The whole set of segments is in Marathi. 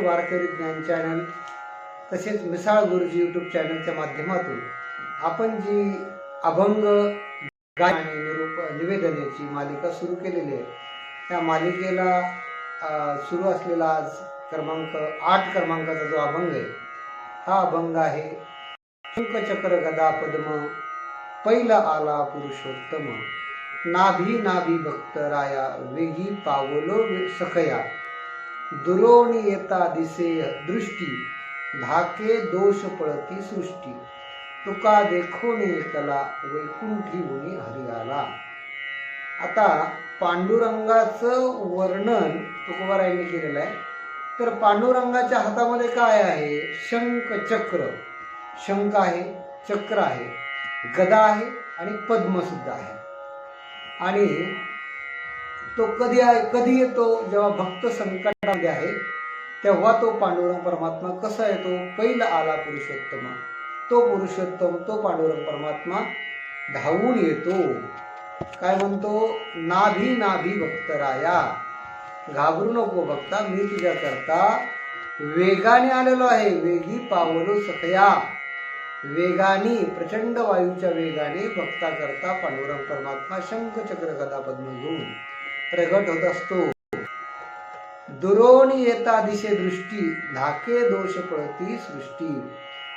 वारकरी ज्ञान चॅनल तसेच मिसाळ गुरुजी यूट्यूब चॅनलच्या माध्यमातून आपण जी अभंग गाय आणि निरूप निवेदनाची मालिका सुरू केलेली आहे त्या मालिकेला सुरू असलेला आज क्रमांक आठ क्रमांकाचा जो अभंग आहे हा अभंग आहे शंखचक्र गदा पद्म पहिला आला पुरुषोत्तम नाभी नाभी भक्त राया वेगी पावलो सखया. दुरोणी येता दिसेय दृष्टी धाके दोष पळती सृष्टी. तुका देखोने कला वैकुंठी मुनी हरी आला आता पांडुरंगाचं वर्णन तुकोबारायांनी केलेलं आहे. तर पांडुरंगाच्या हातामध्ये काय आहे? शंख चक्र. शंख आहे चक्र आहे गदा आहे आणि पद्मसुद्धा आहे. आणि तो कधी आहे कधी येतो जेव्हा भक्त संकटामध्ये आहे तेव्हा तो पांडुरंग परमात्मा कसा येतो? पहिला आला पुरुषोत्तम. तो पुरुषोत्तम तो पांडुरंग परमात्मा धावून येतो. काय म्हणतो? नाभी नाभी भक्तराया. घाबरू नको भक्ता मी तुझ्या करता वेगाने आलेलो आहे. वेगी पावलो सखया. वेगाने प्रचंड वायूच्या वेगाने भक्ता करता पांडुरंग परमात्मा शंख चक्र गदा पद्म घेऊन प्रगट होत असतो. दुरोणी येता दिशे दृष्टी धाके दोष पळती सृष्टी.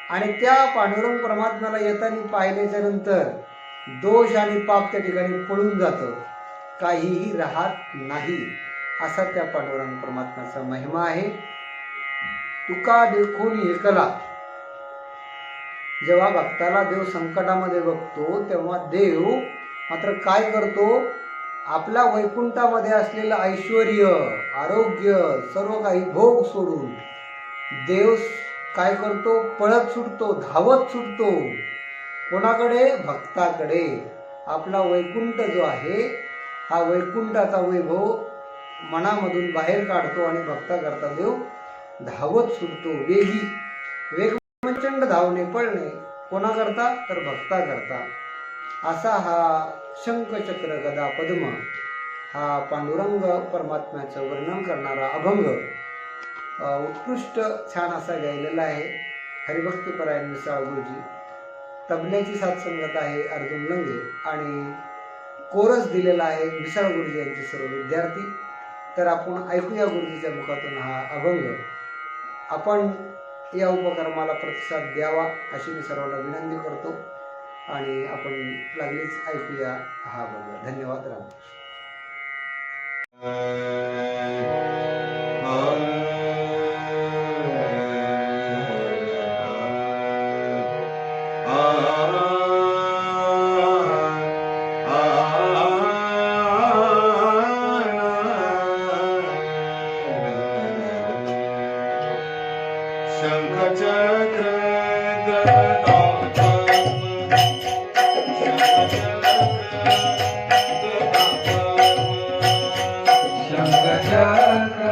आणि त्या पांडुरंग परमात्म्याला येताना पाहिल्याच्या नंतर दोष आणि पाप त्या ठिकाणी पळून जातं. काहीही राहत नाही असा त्या पांडुरंग परमात्म्याचा महिमा आहे. तुका देखून एकला जेव्हा भक्ताला देव संकटामध्ये बघतो तेव्हा देव मात्र काय करतो? आपल्या वैकुंठामध्ये असलेलं ऐश्वर आरोग्य सर्व काही भोग सोडून देव काय करतो? पळत सुटतो धावत सुटतो. कोणाकडे? भक्ताकडे. आपला वैकुंठ जो आहे हा वैकुंठाचा वैभव मनामधून बाहेर काढतो आणि भक्ता करता देव धावत सुटतो. वेगी. वेग प्रचंड धावणे पळणे कोणाकरता? तर भक्ता करता असा हा शंखचक्र गदा पद्म हा पांडुरंग परमात्म्याचं वर्णन करणारा अभंग. उत्कृष्ट छान असा गायलेला आहे. हरिभक्तीपरायण मिसाळ गुरुजी. तबल्याची साथसंगत आहे अर्जुन लंगे आणि कोरस दिलेला आहे मिसाळ गुरुजी यांचे सर्व विद्यार्थी. तर आपण ऐकूया गुरुजीच्या मुखातून हा अभंग. आपण या उपक्रमाला प्रतिसाद द्यावा अशी मी सर्वांना विनंती करतो. आणि आपण लागलीच ऐकूया हा बघा धन्यवाद राम. Shankar,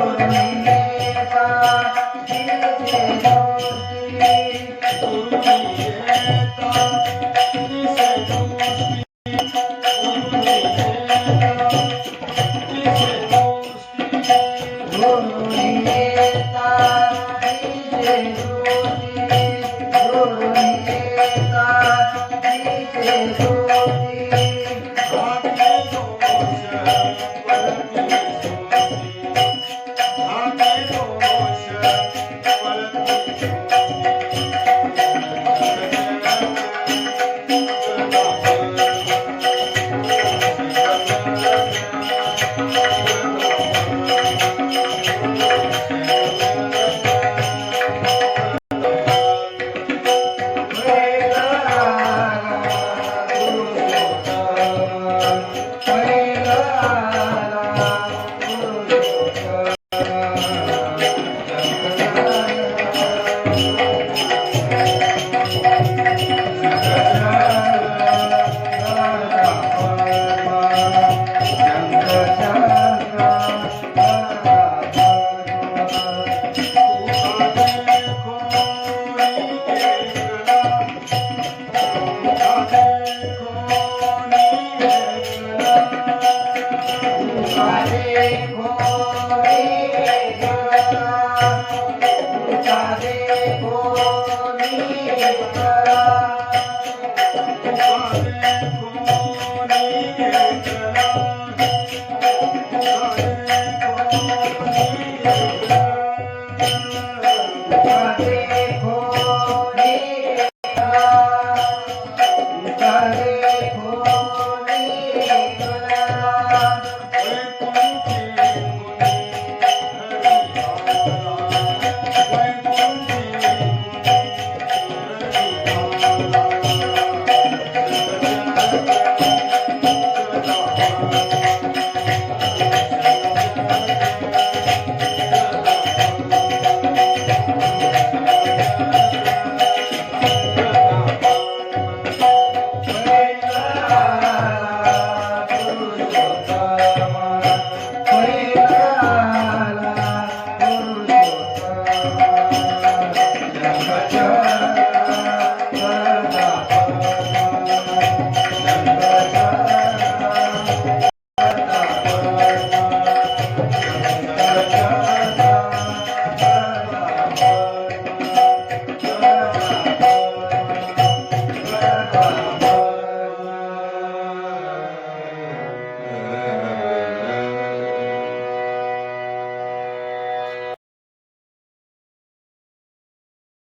Oh,